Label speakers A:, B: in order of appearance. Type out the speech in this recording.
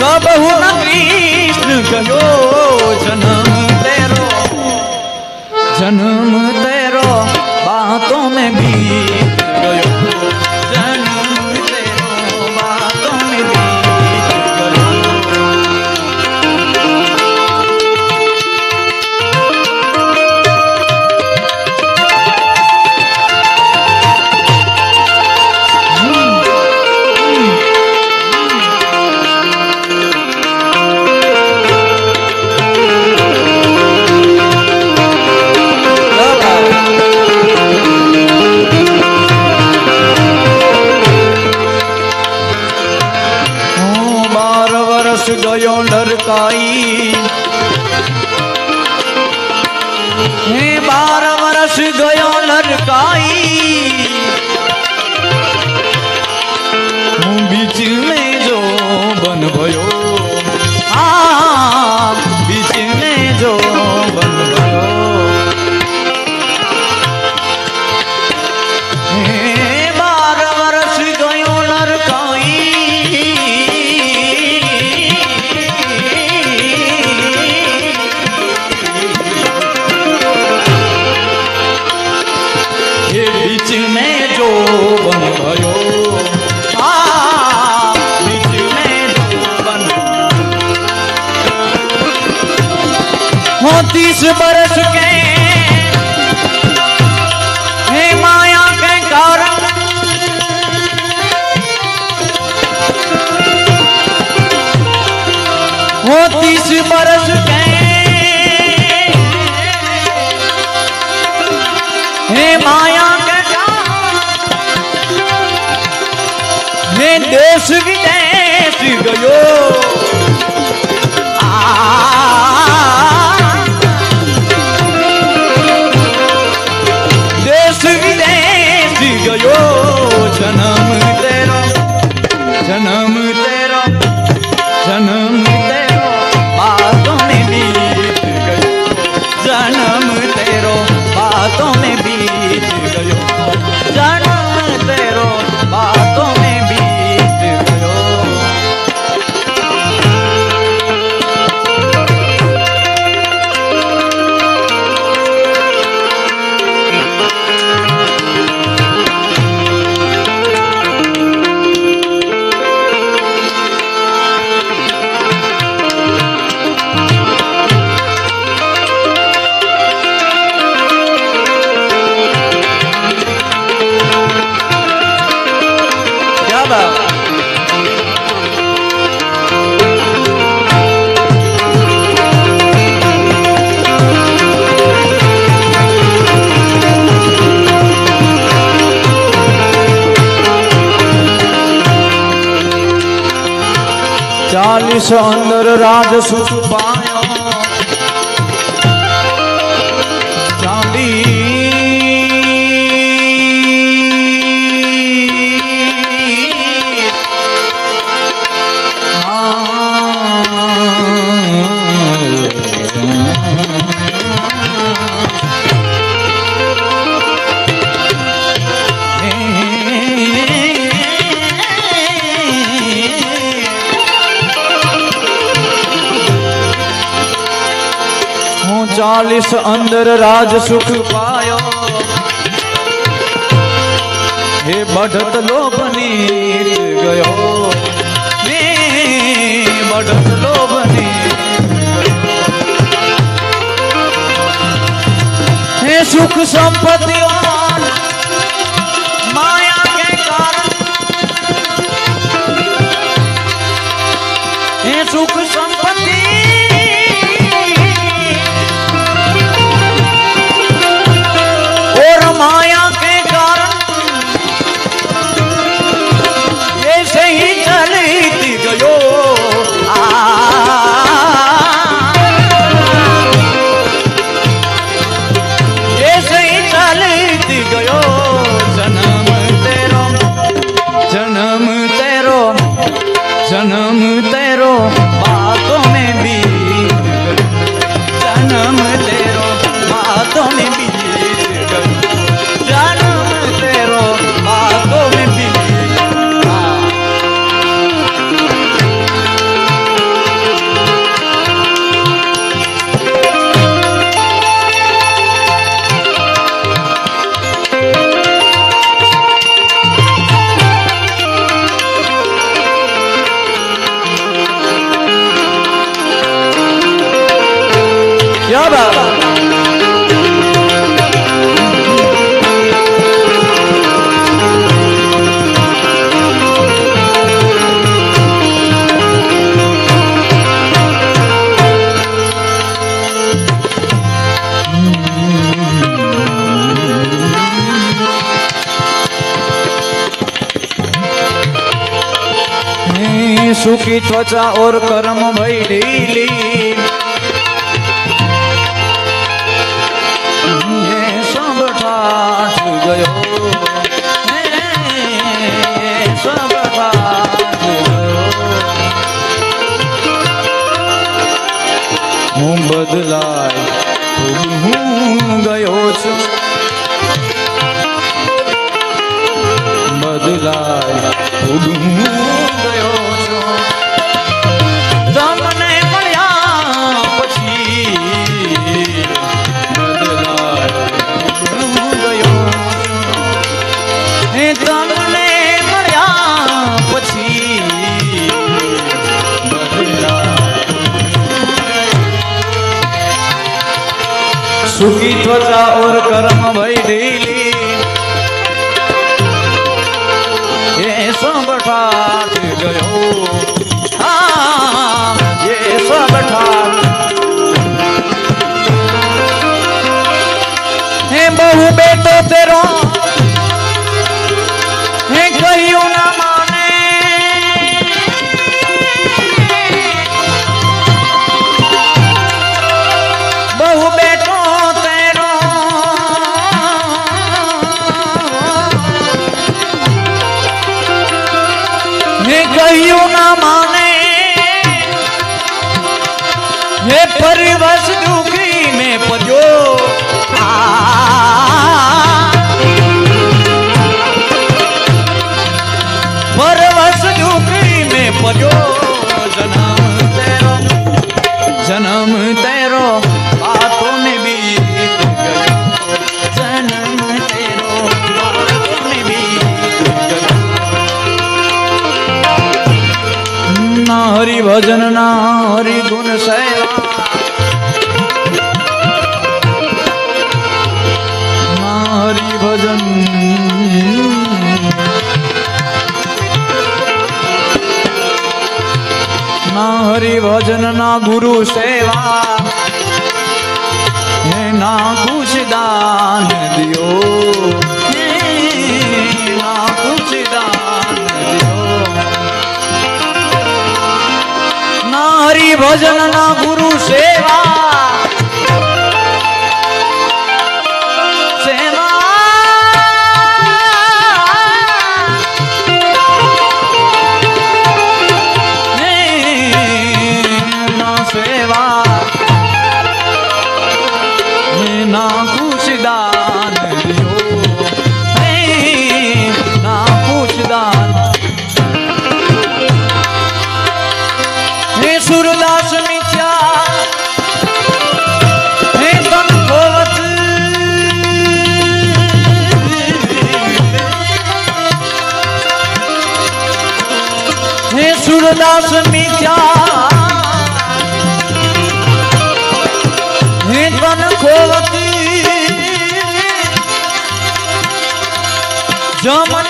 A: કબહુ ન કૃષ્ણ ગયો જન્મ. આકાશ ગયો નરકાઈ. હે બાર વર્ષ ગયો નરકાઈ. હું બીજ મેં જો બન ભયો तीस बरस के हे माया के कारण हो तीस बरस દેશ વિદેશ ગયો. દેશ વિદેશ ગયો. જન્મ તેરો જન્મ તેરો चालीस अंदर राजसुपा चालीस अंदर राज सुख पायो। हे बढ़त लो बनी गयो। बढ़त लो बनी हे सुख संपत्ति सुख सुखी त्वचा और कर्म भई ढीली ये सब ठाठ गयो ये सब ठाठ गयो હું બદલાય હું ગયો છું બદલાય હું સુખી ત્વચા ઓર કર્મ ભય દિલી એ સંભળાટ ગયો. હા, એ સંભળાટ હે બહુ બેટો તેરો दुखी में पजो। परवस दुखी में पजो। जन्म तेरो जन्म तेरो में जन्म तेरो हरि भजन ना हरि ભજન ના ગુરુ સેવા. ના ખુશ દાન દિયો. હે ના ગુરુ સેવા. હે મીઠા હે તન ખોવતી જમને